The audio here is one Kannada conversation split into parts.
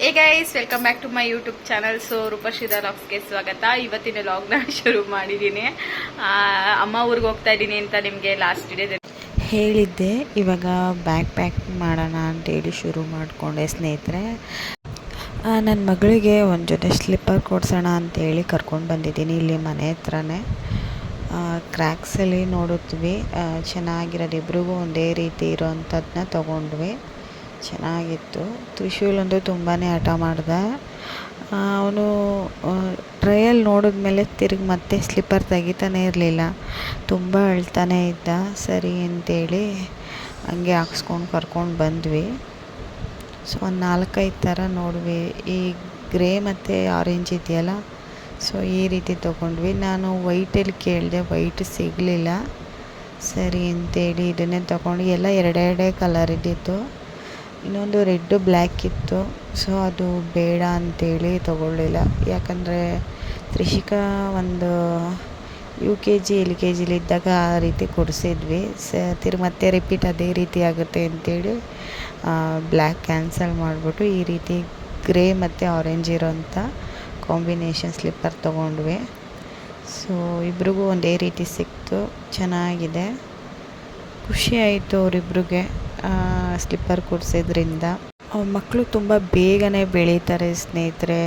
Hey guys welcome back to my YouTube channel so ರೂಪಶ್ರೀಧಾ ಲಾಗ್ಸ್ಗೆ ಸ್ವಾಗತ. ಇವತ್ತಿನ ಲಾಗ್ನ ಶುರು ಮಾಡಿದ್ದೀನಿ. ಅಮ್ಮ ಊರಿಗೆ ಹೋಗ್ತಾ ಇದ್ದೀನಿ ಅಂತ ನಿಮಗೆ ಲಾಸ್ಟ್ ಡೇ ಹೇಳಿದ್ದೆ. ಇವಾಗ ಬ್ಯಾಗ್ ಪ್ಯಾಕ್ ಮಾಡೋಣ ಅಂತೇಳಿ ಶುರು ಮಾಡಿಕೊಂಡೆ ಸ್ನೇಹಿತರೆ. ನನ್ನ ಮಗಳಿಗೆ ಒಂದು ಜೊತೆ ಸ್ಲಿಪ್ಪರ್ ಕೊಡ್ಸೋಣ ಅಂತೇಳಿ ಕರ್ಕೊಂಡು ಬಂದಿದ್ದೀನಿ ಇಲ್ಲಿ ಮನೆ ಹತ್ರನೇ. ಕ್ರ್ಯಾಕ್ಸಲ್ಲಿ ಆ, ಚೆನ್ನಾಗಿರೋದು. ಇಬ್ಬರಿಗೂ ಒಂದೇ ರೀತಿ ಇರೋವಂಥದ್ದನ್ನ ತೊಗೊಂಡ್ವಿ. ಚೆನ್ನಾಗಿತ್ತು. ತ್ರಿಶೂಲಂದು ತುಂಬಾ ಹಠ ಮಾಡಿದೆ. ಅವನು ಟ್ರಯಲ್ ನೋಡಿದ್ಮೇಲೆ ತಿರುಗಿ ಮತ್ತೆ ಸ್ಲಿಪ್ಪರ್ ತೆಗಿತಾನೆ ಇರಲಿಲ್ಲ. ತುಂಬ ಅಳ್ತಾನೆ ಇದ್ದ. ಸರಿ ಅಂತೇಳಿ ಹಂಗೆ ಹಾಕ್ಸ್ಕೊಂಡು ಕರ್ಕೊಂಡು ಬಂದ್ವಿ. ಸೊ ಒಂದು ನಾಲ್ಕೈದು ಥರ ನೋಡ್ವಿ. ಈ ಗ್ರೇ ಮತ್ತು ಆರೆಂಜ್ ಇದೆಯಲ್ಲ ಸೊ ಈ ರೀತಿ ತೊಗೊಂಡ್ವಿ. ನಾನು ವೈಟಲ್ಲಿ ಕೇಳಿದೆ ವೈಟ್ ಸಿಗಲಿಲ್ಲ. ಸರಿ ಅಂತೇಳಿ ಇದನ್ನೇ ತೊಗೊಂಡು, ಎಲ್ಲ ಎರಡೆರಡೇ ಕಲರ್ ಇದ್ದಿತ್ತು. ಇನ್ನೊಂದು ರೆಡ್ಡು ಬ್ಲ್ಯಾಕ್ ಇತ್ತು. ಸೊ, ಅದು ಬೇಡ ಅಂತೇಳಿ ತೊಗೊಳ್ಳಿಲ್ಲ. ಯಾಕಂದರೆ ತ್ರಿಷಿಕಾ ಒಂದು U K G, L K ಜಿಲಿದ್ದಾಗ ಆ ರೀತಿ ಕೊಡಿಸಿದ್ವಿ. ಸ ತಿರು ಮತ್ತೆ ರಿಪೀಟ್ ಅದೇ ರೀತಿ ಆಗುತ್ತೆ ಅಂತೇಳಿ ಬ್ಲ್ಯಾಕ್ ಕ್ಯಾನ್ಸಲ್ ಮಾಡಿಬಿಟ್ಟು ಈ ರೀತಿ ಗ್ರೇ ಮತ್ತು ಆರೆಂಜ್ ಇರೋಂಥ ಕಾಂಬಿನೇಷನ್ ಸ್ಲಿಪ್ಪರ್ ತೊಗೊಂಡ್ವಿ. ಸೊ, ಇಬ್ರಿಗೂ ಒಂದೇ ರೀತಿ ಸಿಕ್ತು. ಚೆನ್ನಾಗಿದೆ. ಖುಷಿ ಆಯಿತು ಅವರಿಬ್ರಿಗೆ. ಸ್ಲಿಪ್ಪರ್ ಕೊಡಿಸಿದ್ರಿಂದ. ಮಕ್ಕಳು ತುಂಬ ಬೇಗನೆ ಬೆಳೀತಾರೆ ಸ್ನೇಹಿತರೆ.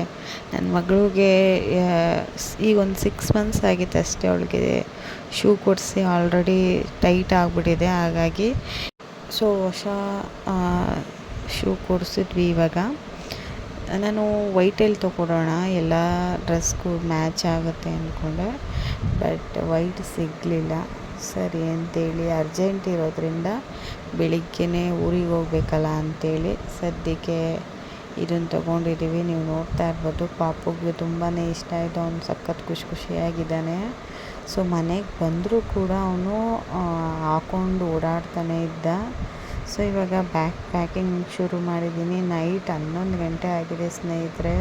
ನನ್ನ ಮಗಳಿಗೆ ಈಗ ಒಂದು ಸಿಕ್ಸ್ ಮಂತ್ಸ್ ಆಗಿತ್ತು ಅಷ್ಟೇ ಅವಳಿಗೆ ಶೂ ಕೊಡಿಸಿ ಆಲ್ರೆಡಿ ಟೈಟ್ ಆಗಿಬಿಟ್ಟಿದೆ. ಹಾಗಾಗಿ ಸೊ ಹೊಸ ಶೂ ಕೊಡಿಸಿದ್ವಿ ಇವಾಗ. ನಾನು ವೈಟಲ್ಲಿ ತೊಗೊಳೋಣ ಎಲ್ಲ ಡ್ರೆಸ್ಗೂ ಮ್ಯಾಚ್ ಆಗುತ್ತೆ ಅಂದ್ಕೊಂಡೆ ಬಟ್ ವೈಟ್ ಸಿಗಲಿಲ್ಲ. ಸರಿ ಅಂತೇಳಿ ಅರ್ಜೆಂಟ್ ಇರೋದ್ರಿಂದ ಬೆಳಿಗ್ಗೆನೇ ಊರಿಗೆ ಹೋಗ್ಬೇಕಲ್ಲ ಅಂತೇಳಿ ಸದ್ಯಕ್ಕೆ ಇದನ್ನು ತೊಗೊಂಡಿದ್ದೀವಿ. ನೀವು ನೋಡ್ತಾ ಇರ್ಬೋದು, ಪಾಪುಗೆ ತುಂಬಾ ಇಷ್ಟ ಆಯಿತು. ಅವ್ನು ಸಖತ್ ಖುಷಿ ಖುಷಿಯಾಗಿದ್ದಾನೆ. ಸೊ, ಮನೆಗೆ ಬಂದರೂ ಕೂಡ ಅವನು ಹಾಕೊಂಡು ಓಡಾಡ್ತಾನೆ ಇದ್ದ. ಸೊ, ಇವಾಗ ಬ್ಯಾಕ್ ಪ್ಯಾಕಿಂಗ್ ಶುರು ಮಾಡಿದ್ದೀನಿ. ನೈಟ್ ಹನ್ನೊಂದು ಗಂಟೆ ಆಗಿದೆ ಸ್ನೇಹಿತರೆ.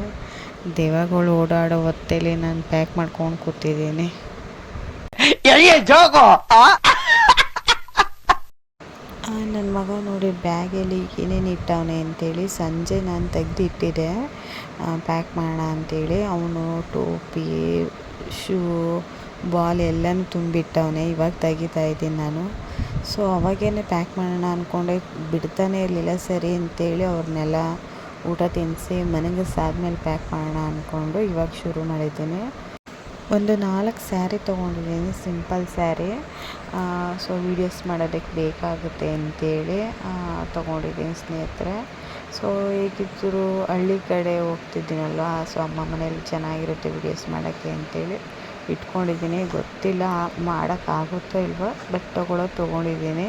ದೇವಗಳು ಓಡಾಡೋ ಹೊತ್ತಲ್ಲಿ ನಾನು ಪ್ಯಾಕ್ ಮಾಡ್ಕೊಂಡು ಕೂತಿದ್ದೀನಿ. ನನ್ನ ಮಗ ನೋಡಿ ಬ್ಯಾಗಲ್ಲಿ ಏನೇನು ಇಟ್ಟವನೆ ಅಂತೇಳಿ ಸಂಜೆ ನಾನು ತೆಗ್ದು ಇಟ್ಟಿದ್ದೆ ಪ್ಯಾಕ್ ಮಾಡೋಣ ಅಂತೇಳಿ. ಅವನು ಟೋಪಿ, ಶೂ, ಬಾಲ್ ಎಲ್ಲನೂ ತುಂಬಿಟ್ಟವನೆ. ಇವಾಗ ತೆಗಿತಾ ಇದ್ದೀನಿ ನಾನು. ಸೊ ಅವಾಗೇನೆ ಪ್ಯಾಕ್ ಮಾಡೋಣ ಅಂದ್ಕೊಂಡೆ ಬಿಡ್ತಾನೆ ಇರಲಿಲ್ಲ. ಸರಿ ಅಂತೇಳಿ ಅವ್ರನ್ನೆಲ್ಲ ಊಟ ತಿನ್ನಿಸಿ ಮನೆಗೆ ಸಾದ್ಮೇಲೆ ಪ್ಯಾಕ್ ಮಾಡೋಣ ಅಂದ್ಕೊಂಡು ಇವಾಗ ಶುರು ಮಾಡಿದ್ದೀನಿ. ಒಂದು ನಾಲ್ಕು ಸ್ಯಾರಿ ತೊಗೊಂಡಿದ್ದೀನಿ, ಸಿಂಪಲ್ ಸ್ಯಾರಿ. ಸೊ ವೀಡಿಯೋಸ್ ಮಾಡೋದಕ್ಕೆ ಬೇಕಾಗುತ್ತೆ ಅಂತೇಳಿ ತೊಗೊಂಡಿದ್ದೀನಿ ಸ್ನೇಹಿತರೆ. ಸೊ ಹೇಗಿದ್ದರೂ ಹಳ್ಳಿ ಕಡೆ ಹೋಗ್ತಿದ್ದೀನಲ್ವ ಸೊ ಅಮ್ಮ ಮನೇಲಿ ಚೆನ್ನಾಗಿರುತ್ತೆ ವೀಡಿಯೋಸ್ ಮಾಡೋಕ್ಕೆ ಅಂತೇಳಿ ಇಟ್ಕೊಂಡಿದ್ದೀನಿ. ಗೊತ್ತಿಲ್ಲ ಮಾಡೋಕ್ಕಾಗುತ್ತೋ ಇಲ್ವೋ ಬಟ್ ತೊಗೊಳೋದು ತೊಗೊಂಡಿದ್ದೀನಿ.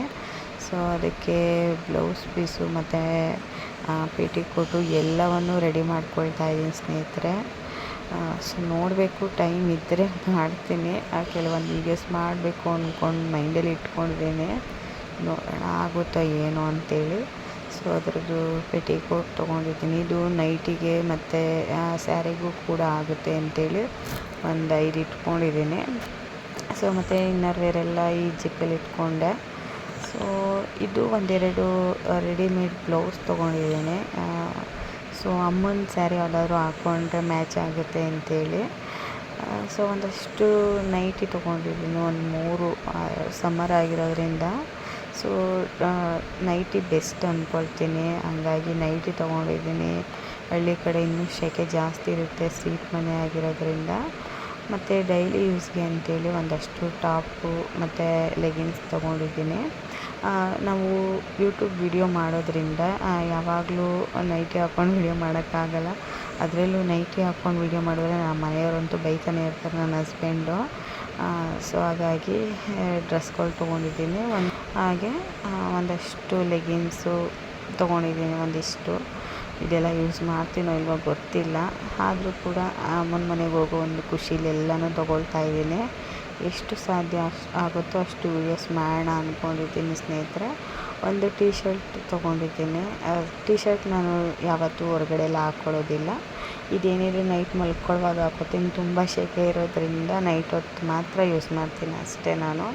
ಸೊ ಅದಕ್ಕೆ ಬ್ಲೌಸ್ ಪೀಸು ಮತ್ತು ಪೇಟಿಕೋಟು ಎಲ್ಲವನ್ನು ರೆಡಿ ಮಾಡ್ಕೊಳ್ತಾ ಇದ್ದೀನಿ ಸ್ನೇಹಿತರೆ. ಸೊ ನೋಡಬೇಕು ಟೈಮ್ ಇದ್ದರೆ ಮಾಡ್ತೀನಿ. ಕೆಲವೊಂದು ವೀಡಿಯೋಸ್ ಮಾಡಬೇಕು ಅಂದ್ಕೊಂಡು ಮೈಂಡಲ್ಲಿ ಇಟ್ಕೊಂಡಿದ್ದೀನಿ. ನೋಡೋಣ ಆಗುತ್ತಾ ಏನೋ ಅಂತೇಳಿ. ಸೊ ಅದರದ್ದು ಪೆಟಿಕೋಟ್ ತೊಗೊಂಡಿದ್ದೀನಿ. ಇದು ನೈಟಿಗೆ ಮತ್ತು ಸ್ಯಾರಿಗೂ ಕೂಡ ಆಗುತ್ತೆ ಅಂತೇಳಿ ಒಂದು ಐದು ಇಟ್ಕೊಂಡಿದ್ದೀನಿ. ಸೊ ಮತ್ತು ಇನ್ನರ್ ವೇರೆಲ್ಲ ಈ ಜಿಪ್ಪಲ್ಲಿ ಇಟ್ಕೊಂಡೆ. ಸೊ ಇದು ಒಂದೆರಡು ರೆಡಿಮೇಡ್ ಬ್ಲೌಸ್ ತೊಗೊಂಡಿದ್ದೀನಿ. ಸೊ ಅಮ್ಮನ ಸ್ಯಾರಿ ಯಾವುದಾದ್ರು ಹಾಕ್ಕೊಂಡ್ರೆ ಮ್ಯಾಚ್ ಆಗುತ್ತೆ ಅಂತೇಳಿ. ಸೊ ಒಂದಷ್ಟು ನೈಟಿ ತೊಗೊಂಡಿದ್ದೀನಿ ಒಂದು ಮೂರು ಸಮ್ಮರ್ ಆಗಿರೋದ್ರಿಂದ. ಸೊ ನೈಟಿ ಬೆಸ್ಟ್ ಅಂದ್ಕೊಳ್ತೀನಿ ಹಂಗಾಗಿ ನೈಟಿ ತೊಗೊಂಡಿದ್ದೀನಿ ಹಳ್ಳಿ ಕಡೆ ಇನ್ನೂ ಸೆಕೆ ಜಾಸ್ತಿ ಇರುತ್ತೆ, ಸೀಟ್ ಮನೆ ಆಗಿರೋದ್ರಿಂದ. ಮತ್ತು ಡೈಲಿ ಯೂಸ್ಗೆ ಅಂತೇಳಿ ಒಂದಷ್ಟು ಟಾಪು, ಮತ್ತು ಲೆಗಿನ್ಸ್ ತೊಗೊಂಡಿದ್ದೀನಿ ನಾವು ಯೂಟ್ಯೂಬ್ ವಿಡಿಯೋ ಮಾಡೋದರಿಂದ ಯಾವಾಗಲೂ ನೈಟಿ ಹಾಕ್ಕೊಂಡು ವಿಡಿಯೋ ಮಾಡೋಕ್ಕಾಗಲ್ಲ. ಅದರಲ್ಲೂ ನೈಟಿ ಹಾಕ್ಕೊಂಡು ವಿಡಿಯೋ ಮಾಡಿದ್ರೆ ನಮ್ಮ ಮನೆಯವರಂತೂ ಬೈತಾನೆ ಇರ್ತಾರೆ ನನ್ನ ಹಸ್ಬೆಂಡು ಸೊ ಹಾಗಾಗಿ ಡ್ರೆಸ್ಗಳು ತೊಗೊಂಡಿದ್ದೀನಿ. ಒಂದು, ಹಾಗೆ ಒಂದಷ್ಟು ಲೆಗಿನ್ಸು ತೊಗೊಂಡಿದ್ದೀನಿ, ಒಂದಿಷ್ಟು. ಇದೆಲ್ಲ ಯೂಸ್ ಮಾಡ್ತೀನೋ ಇಲ್ವೋ ಗೊತ್ತಿಲ್ಲ. ಆದರೂ ಕೂಡ ಅಮ್ಮನ ಮನೆಗೆ ಹೋಗೋ ಒಂದು ಖುಷಿಲಿ ಎಲ್ಲನೂ ತೊಗೊಳ್ತಾ ಇದ್ದೀನಿ. ಎಷ್ಟು ಸಾಧ್ಯ ಅಷ್ಟು ಆಗುತ್ತೋ ಅಷ್ಟು ವೀಡಿಯೋಸ್ ಮಾಡೋಣ ಅಂದ್ಕೊಂಡಿದ್ದೀನಿ ಸ್ನೇಹಿತರೆ. ಒಂದು ಟೀ ಶರ್ಟ್ ತೊಗೊಂಡಿದ್ದೀನಿ. ಟೀ ಶರ್ಟ್ ನಾನು ಯಾವತ್ತೂ ಹೊರಗಡೆ ಎಲ್ಲ ಹಾಕ್ಕೊಳ್ಳೋದಿಲ್ಲ ಇದೇನಿದ್ರು ನೈಟ್ ಮಲ್ಕೊಳ್ಳುವಾಗ ಹಾಕೋತೀನಿ. ತುಂಬ ಶೆಕೆ ಇರೋದ್ರಿಂದ ನೈಟ್ ಹೊತ್ತು ಮಾತ್ರ ಯೂಸ್ ಮಾಡ್ತೀನಿ ಅಷ್ಟೇ ನಾನು.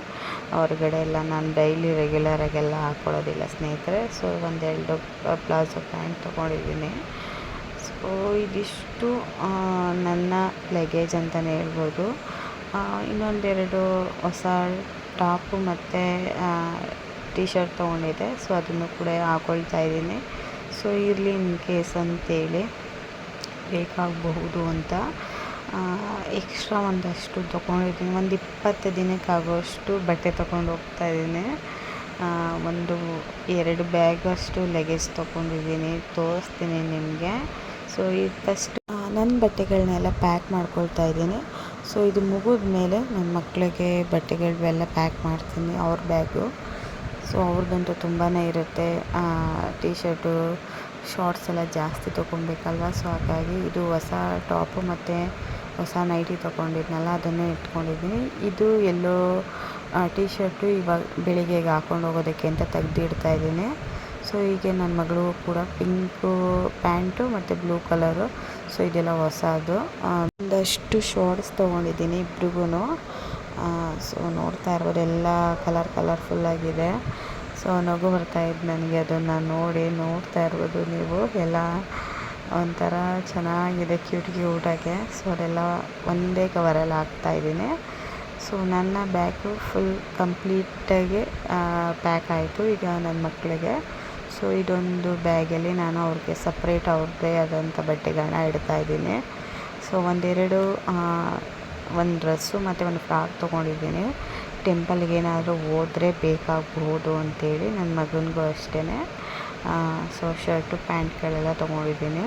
ಹೊರಗಡೆ ಎಲ್ಲ ನಾನು ಡೈಲಿ ರೆಗ್ಯುಲರಾಗೆಲ್ಲ ಹಾಕ್ಕೊಳ್ಳೋದಿಲ್ಲ ಸ್ನೇಹಿತರೆ. ಸೊ ಒಂದೆರಡು ಪ್ಲಾಜೋ ಪ್ಯಾಂಟ್ ತೊಗೊಂಡಿದ್ದೀನಿ. ಸೊ ಇದಿಷ್ಟು ನನ್ನ ಲಗೇಜ್ ಅಂತಲೇ ಹೇಳ್ಬೋದು. ಇನ್ನೊಂದೆರಡು ಹೊಸ ಟಾಪು ಮತ್ತು ಟಿ ಶರ್ಟ್ ತೊಗೊಂಡಿದ್ದೆ. ಸೊ ಅದನ್ನು ಕೂಡ ಹಾಕೊಳ್ತಾ ಇದ್ದೀನಿ. ಸೊ ಇರಲಿ ಇನ್ ಕೇಸ್ ಅಂತೇಳಿ ಬೇಕಾಗಬಹುದು ಅಂತ. ಎಕ್ಸ್ಟ್ರಾ ಒಂದಷ್ಟು ತೊಗೊಂಡಿದ್ದೀನಿ. ಒಂದು ಇಪ್ಪತ್ತು ದಿನಕ್ಕಾಗುವಷ್ಟು ಬಟ್ಟೆ ತೊಗೊಂಡು ಹೋಗ್ತಾ ಇದ್ದೀನಿ. ಒಂದು ಎರಡು ಬ್ಯಾಗಷ್ಟು ಲಗೇಜ್ ತೊಗೊಂಡಿದ್ದೀನಿ. ತೋರಿಸ್ತೀನಿ ನಿಮಗೆ. ಸೊ ಫಸ್ಟ್ ನನ್ನ ಬಟ್ಟೆಗಳನ್ನೆಲ್ಲ ಪ್ಯಾಕ್ ಮಾಡ್ಕೊಳ್ತಾ ಇದ್ದೀನಿ. ಸೊ ಇದು ಮುಗಿದ ಮೇಲೆ ನನ್ನ ಮಕ್ಕಳಿಗೆ ಬಟ್ಟೆಗಳೆಲ್ಲ ಪ್ಯಾಕ್ ಮಾಡ್ತೀನಿ, ಅವ್ರ ಬ್ಯಾಗು ಸೊ ಅವ್ರಿಗಂತೂ ತುಂಬಾ ಇರುತ್ತೆ. ಟೀ ಶರ್ಟು ಶಾರ್ಟ್ಸ್ ಎಲ್ಲ ಜಾಸ್ತಿ ತೊಗೊಬೇಕಲ್ವ? ಸೊ ಹಾಗಾಗಿ ಇದು ಹೊಸ ಟಾಪು ಮತ್ತು ಹೊಸ ನೈಟಿ ತೊಗೊಂಡಿದ್ನಲ್ಲ, ಅದನ್ನೇ ಇಟ್ಕೊಂಡಿದ್ದೀನಿ. ಇದು ಎಲ್ಲೋ ಟೀ ಶರ್ಟು ಇವಾಗ ಬೆಳಿಗ್ಗೆ ಹಾಕೊಂಡು ಹೋಗೋದಕ್ಕೆ ಅಂತ ತೆಗ್ದಿಡ್ತಾ ಇದ್ದೀನಿ. ಸೊ ಹೀಗೆ ನನ್ನ ಮಗಳು ಕೂಡ ಪಿಂಕು ಪ್ಯಾಂಟು ಮತ್ತು ಬ್ಲೂ ಕಲರು ಸೊ ಇದೆಲ್ಲ ಹೊಸದು. ಒಂದಷ್ಟು ಶಾರ್ಟ್ಸ್ ತೊಗೊಂಡಿದ್ದೀನಿ ಇಬ್ರಿಗೂ ಸೊ, ನೋಡ್ತಾ ಇರ್ಬೋದು. ಎಲ್ಲ ಕಲರ್ ಕಲರ್ಫುಲ್ಲಾಗಿದೆ ಸೊ, ನಗು ಬರ್ತಾ ಇದ್ದು ನನಗೆ. ಅದನ್ನು ನೋಡಿ ನೋಡ್ತಾ ಇರ್ಬೋದು ನೀವು. ಎಲ್ಲ ಒಂಥರ ಚೆನ್ನಾಗಿದೆ ಕ್ಯೂಟ್ ಕ್ಯೂಟಾಗೆ ಸೊ, ಅದೆಲ್ಲ ಒಂದೇ ಕವರಲ್ಲಿ ಹಾಕ್ತಾಯಿದ್ದೀನಿ ಸೊ, ನನ್ನ ಬ್ಯಾಗು ಫುಲ್ ಕಂಪ್ಲೀಟಾಗಿ ಪ್ಯಾಕ್ ಆಯಿತು. ಈಗ ನನ್ನ ಮಕ್ಕಳಿಗೆ ಸೊ ಇದೊಂದು ಬ್ಯಾಗಲ್ಲಿ ನಾನು ಅವ್ರಿಗೆ ಸಪ್ರೇಟ್ ಅವ್ರದ್ದೇ ಆದಂಥ ಬಟ್ಟೆಗಳನ್ನ ಇಡ್ತಾ ಇದ್ದೀನಿ. ಸೊ ಒಂದೆರಡು ಒಂದು ಡ್ರೆಸ್ಸು ಮತ್ತು ಒಂದು ಫ್ರಾಕ್ ತೊಗೊಂಡಿದ್ದೀನಿ. ಟೆಂಪಲ್ಗೆ ಏನಾದರೂ ಹೋದರೆ ಬೇಕಾಗಬಹುದು ಅಂತೇಳಿ ನನ್ನ ಮಗನಿಗೂ ಅಷ್ಟೇ ಸೊ ಶರ್ಟು, ಪ್ಯಾಂಟ್ಗಳೆಲ್ಲ ತೊಗೊಂಡಿದ್ದೀನಿ.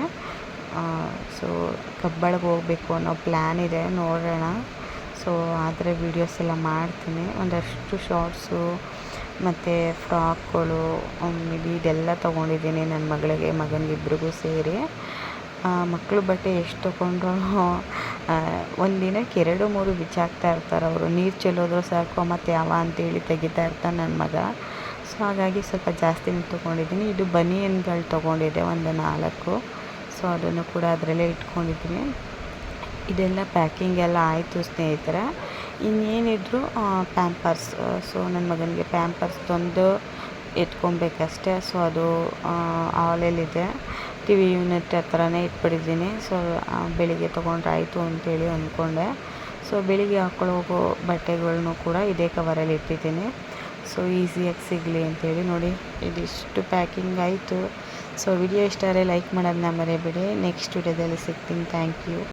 ಸೊ ಕಬ್ಬಳಿಗೆ ಹೋಗ್ಬೇಕು ಅನ್ನೋ ಪ್ಲ್ಯಾನ್ ಇದೆ, ನೋಡೋಣ. ಸೊ ಆದರೆ ವೀಡಿಯೋಸ್ ಎಲ್ಲ ಮಾಡ್ತೀನಿ. ಒಂದಷ್ಟು ಶಾರ್ಟ್ಸು ಮತ್ತು ಫ್ರಾಕ್ಗಳು ಇದೆಲ್ಲ ತೊಗೊಂಡಿದ್ದೀನಿ ನನ್ನ ಮಗಳಿಗೆ, ಮಗನಿಗಿಬ್ರಿಗೂ ಸೇರಿ. ಮಕ್ಕಳು ಬಟ್ಟೆ ಎಷ್ಟು ತೊಗೊಂಡ್ರು ಒಂದಿನಕ್ಕೆ ದಿನಕ್ಕೆ ಎರಡು, ಮೂರು ಬಿಚ್ಚಾಕ್ತಾ ಇರ್ತಾರೆ ಅವರು. ನೀರು ಚೆಲ್ಲೋದ್ರು ಸಾಕು, ಮತ್ತು ಯಾವ ಅಂತೇಳಿ ತೆಗಿತಾ ಇರ್ತಾನೆ ನನ್ನ ಮಗ. ಸೊ ಹಾಗಾಗಿ ಸ್ವಲ್ಪ ಜಾಸ್ತಿನೇ ತೊಗೊಂಡಿದ್ದೀನಿ. ಇದು ಬನಿಯನ್ಗಳು ತೊಗೊಂಡಿದ್ದೆ, ಒಂದು ನಾಲ್ಕು. ಸೊ ಅದನ್ನು ಕೂಡ ಅದರಲ್ಲೇ ಇಟ್ಕೊಂಡಿದ್ದೀನಿ. ಇದೆಲ್ಲ ಪ್ಯಾಕಿಂಗ್ ಎಲ್ಲ ಆಯಿತು ಸ್ನೇಹಿತರೆ. ಇನ್ನೇನಿದ್ರು ಪ್ಯಾಂಪರ್ಸ್ ಸೊ ನನ್ನ ಮಗನಿಗೆ ಪ್ಯಾಂಪರ್ಸ್ ತಂದು ಎತ್ಕೊಬೇಕಷ್ಟೇ. ಸೊ ಅದು ಆಲಲ್ಲಿದೆ ಟಿ ವಿ ಯೂನಿಟ್ ಹತ್ರನೇ ಇಟ್ಬಿಟ್ಟಿದ್ದೀನಿ. ಸೊ ಬೆಳಿಗ್ಗೆ ತೊಗೊಂಡ್ರೆ ಆಯಿತು ಅಂತೇಳಿ ಅಂದ್ಕೊಂಡೆ. ಸೊ ಬೆಳಿಗ್ಗೆ ಹಾಕ್ಕೊಳ್ಳೋ ಬಟ್ಟೆಗಳನ್ನೂ ಬಟ್ಟೆಗಳ್ನೂ ಕೂಡ ಇದೇ ಕವರಲ್ಲಿ ಇಟ್ಟಿದ್ದೀನಿ. ಸೊ ಈಸಿಯಾಗಿ ಸಿಗಲಿ ಅಂತೇಳಿ ನೋಡಿ, ಇದಿಷ್ಟು ಪ್ಯಾಕಿಂಗ್ ಆಯಿತು. ಸೊ ವಿಡಿಯೋ ಇಷ್ಟ ಆದರೆ ಲೈಕ್ ಮಾಡೋದನ್ನ ಮರೆಯಬೇಡಿ. ನೆಕ್ಸ್ಟ್ ವಿಡಿಯೋದಲ್ಲಿ ಸಿಗ್ತೀನಿ. Thank you